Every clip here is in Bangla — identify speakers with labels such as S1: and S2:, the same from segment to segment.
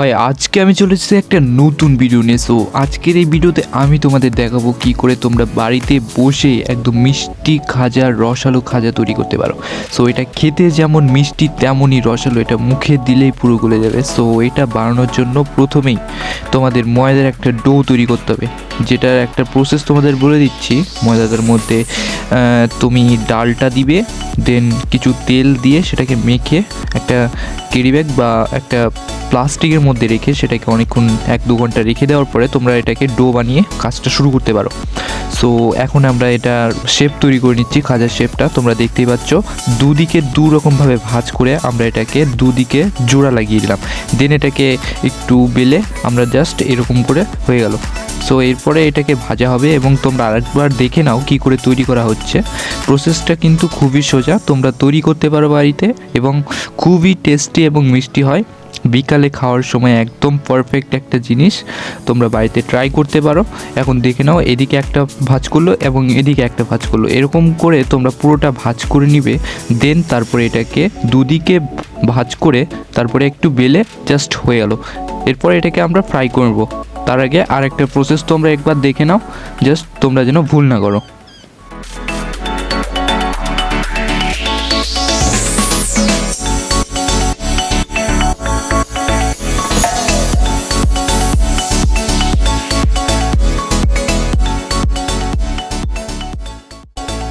S1: ভাই, আজকে আমি চলে এসেছি একটা নতুন ভিডিও নিয়ে। সো আজকের এই ভিডিওতে আমি তোমাদের দেখাবো কি করে তোমরা বাড়িতে বসে একদম মিষ্টি খাজা, রসালো খাজা তৈরি করতে পারো। সো এটা খেতে যেমন মিষ্টি, তেমনই রসালো, এটা মুখে দিলেই পুরো গলে যাবে। সো এটা বানানোর জন্য প্রথমেই তোমাদের ময়দার একটা ডো তৈরি করতে হবে, যেটার একটা প্রসেস তোমাদের বলে দিচ্ছি। ময়দাটার মধ্যে তুমি ডালটা দিবে দেন কিছু তেল দিয়ে সেটাকে মেখে একটা কেরি ব্যাগ বা একটা প্লাস্টিকের মধ্যে রেখে সেটাকে অনেকক্ষণ এক দু ঘণ্টা রেখে দেওয়ার পরে তোমরা এটাকে ডো বানিয়ে কাজটা শুরু করতে পারো। সো এখন আমরা এটার শেপ তৈরি করে নিচ্ছি, খাজার শেপটা তোমরা দেখতেই পাচ্ছ, দুদিকে দু রকমভাবে ভাঁজ করে আমরা এটাকে দুদিকে জোড়া লাগিয়ে দিলাম। দেন এটাকে একটু বেলে আমরা জাস্ট এরকম করে হয়ে গেল। সো এরপরে এটাকে ভাজা হবে এবং তোমরা আরেকবার দেখে নাও কি করে তৈরি করা হচ্ছে। প্রসেসটা কিন্তু খুবই সোজা, তোমরা তৈরি করতে পারো বাড়িতে এবং খুবই টেস্টি এবং মিষ্টি হয়। বিকালে খাওয়ার সময় একদম পারফেক্ট একটা জিনিস, তোমরা বাড়িতে ট্রাই করতে পারো। এখন দেখে নাও, এদিকে একটা ভাজ করল এবং এদিকে একটা ভাজ করল। এরকম করে তোমরা পুরোটা ভাজ করে নিবে দেন তারপরে এটাকে দুদিকে ভাজ করে তারপরে একটু বেলে জাস্ট হয়ে গেল এরপরে এটাকে আমরা ফ্রাই করব। তার আগে আরেকটা প্রসেস তোমরা একবার দেখে নাও জাস্ট তোমরা যেন ভুল না করো।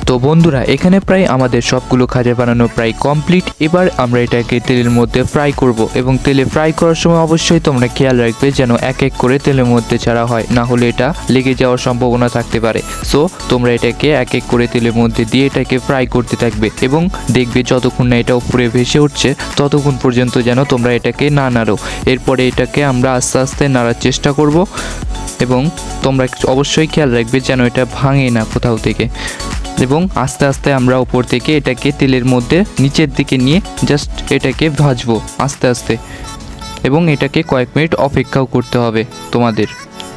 S1: তো বন্ধুরা, এখানে প্রায় আমাদের সবগুলো খাজা বানানো প্রায় কমপ্লিট এবার আমরা এটাকে তেলের মধ্যে ফ্রাই করব এবং তেলে ফ্রাই করার সময় অবশ্যই তোমরা খেয়াল রাখবে যেন এক এক করে তেলের মধ্যে ছাড়া হয়, না হলে এটা লেগে যাওয়ার সম্ভাবনা থাকতে পারে। সো তোমরা এটাকে এক এক করে তেলের মধ্যে দিয়ে এটাকে ফ্রাই করতে থাকবে এবং দেখবে যতক্ষণ না এটা উপরে ভেসে উঠছে, ততক্ষণ পর্যন্ত যেন তোমরা এটাকে না নাড়ো। এরপরে এটাকে আমরা আস্তে আস্তে নাড়ার চেষ্টা করব এবং তোমরা অবশ্যই খেয়াল রাখবে যেন এটা ভাঙে না কোথাও থেকে। এবং আস্তে আস্তে আমরা উপর থেকে এটাকে তেলের মধ্যে নিচের দিকে নিয়ে জাস্ট এটাকে ভাজবো আস্তে আস্তে এবং এটাকে কয়েক মিনিট অপেক্ষাও করতে হবে তোমাদের।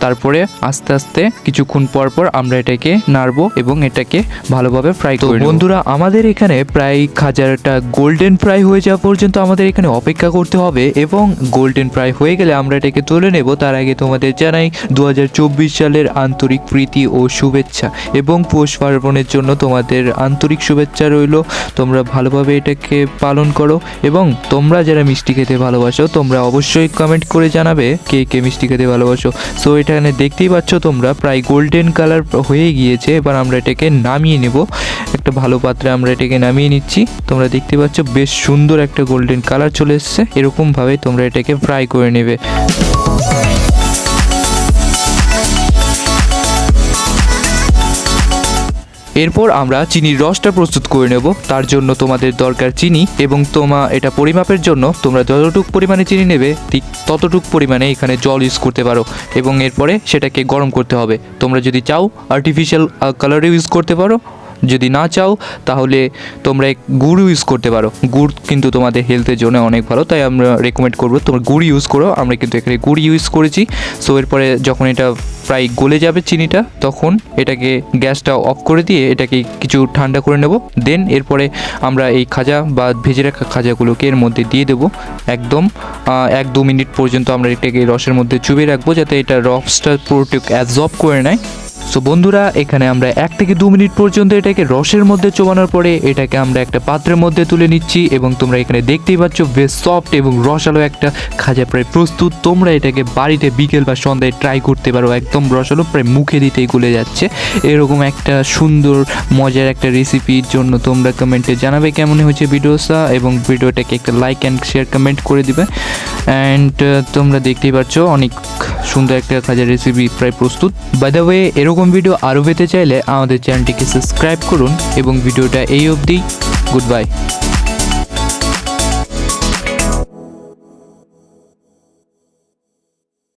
S1: তারপরে আস্তে আস্তে কিছুক্ষণ পর পর আমরা এটাকে নাড়বো এবং এটাকে ভালোভাবে ফ্রাই করব বন্ধুরা আমাদের এখানে প্রায় খাজারটা গোল্ডেন ফ্রাই হয়ে যাওয়া পর্যন্ত আমাদের এখানে অপেক্ষা করতে হবে এবং গোল্ডেন ফ্রাই হয়ে গেলে আমরা এটাকে তুলে নেব। তার আগে তোমাদের জানাই দু হাজার চব্বিশ সালের আন্তরিক প্রীতি ও শুভেচ্ছা এবং পৌষ পার্বণের জন্য তোমাদের আন্তরিক শুভেচ্ছা রইল। তোমরা ভালোভাবে এটাকে পালন করো এবং তোমরা যারা মিষ্টি খেতে ভালোবাসো তোমরা অবশ্যই কমেন্ট করে জানাবে কে কে মিষ্টি খেতে ভালোবাসো। সো এখানে দেখতেই পাচ্ছ তোমরা, প্রায় গোল্ডেন কালার হয়ে গিয়েছে। এবার আমরা এটাকে নামিয়ে নেব। একটা ভালো পাত্রে আমরা এটাকে নামিয়ে নিচ্ছি। তোমরা দেখতে পাচ্ছ বেশ সুন্দর একটা গোল্ডেন কালার চলে এসছে। এরকমভাবে তোমরা এটাকে ফ্রাই করে নেবে। এরপর আমরা চিনির রসটা প্রস্তুত করে নেব। তার জন্য তোমাদের দরকার চিনি এবং তোমা, এটা পরিমাপের জন্য তোমরা যতটুক পরিমাণে চিনি নেবে, ঠিক ততটুক পরিমাণে এখানে জল ইউজ করতে পারো। এবং এরপরে সেটাকে গরম করতে হবে। তোমরা যদি চাও আর্টিফিশিয়াল কালারও ইউজ করতে পারো। যদি না চাও, তাহলে তোমরা গুড় ইউজ করতে পারো। গুড় কিন্তু তোমাদের হেলথের জন্য অনেক ভালো, তাই আমরা রেকমেন্ড করব, তোমরা গুড় ইউজ করো। আমরা কিন্তু এখানে গুড় ইউজ করেছি। সো এরপরে যখন এটা প্রায় গলে যাবে চিনিটা, তখন এটাকে গ্যাসটা অফ করে দিয়ে এটাকে কিছু ঠান্ডা করে নেব। দেন এরপরে আমরা এই খাজা বা ভেজে রাখা খাজাগুলোকে এর মধ্যে দিয়ে দেবো। একদম এক দু মিনিট পর্যন্ত আমরা এটাকে রসের মধ্যে চুবিয়ে রাখব, যাতে এটা রসটা পুরোটুক অ্যাবজর্ব করে নেয়। সো বন্ধুরা, এখানে আমরা এক থেকে দু মিনিট পর্যন্ত এটাকে রসের মধ্যে চোবানোর পরে এটাকে আমরা একটা পাত্রের মধ্যে তুলে নিচ্ছি এবং তোমরা এখানে দেখতেই পাচ্ছ বেশ সফট এবং রসালো একটা খাজা প্রায় প্রস্তুত। তোমরা এটাকে বাড়িতে বিকেল বা সন্ধ্যায় ট্রাই করতে পারো, একদম রসালো, প্রায় মুখে দিতেই গলে যাচ্ছে। এরকম একটা সুন্দর, মজার একটা রেসিপির জন্য তোমরা কমেন্টে জানাবে কেমন হয়েছে ভিডিওটা এবং ভিডিওটাকে একটা লাইক অ্যান্ড শেয়ার কমেন্ট করে দিবে। অ্যান্ড তোমরা দেখতেই পাচ্ছ অনেক সুন্দর একটা খাজার রেসিপি প্রায় প্রস্তুত। বাই দ্য ওয়ে এরকম ভিডিও আরও পেতে চাইলে আমাদের চ্যানেলটিকে সাবস্ক্রাইব করুন এবং ভিডিওটা এই অবধি। Good bye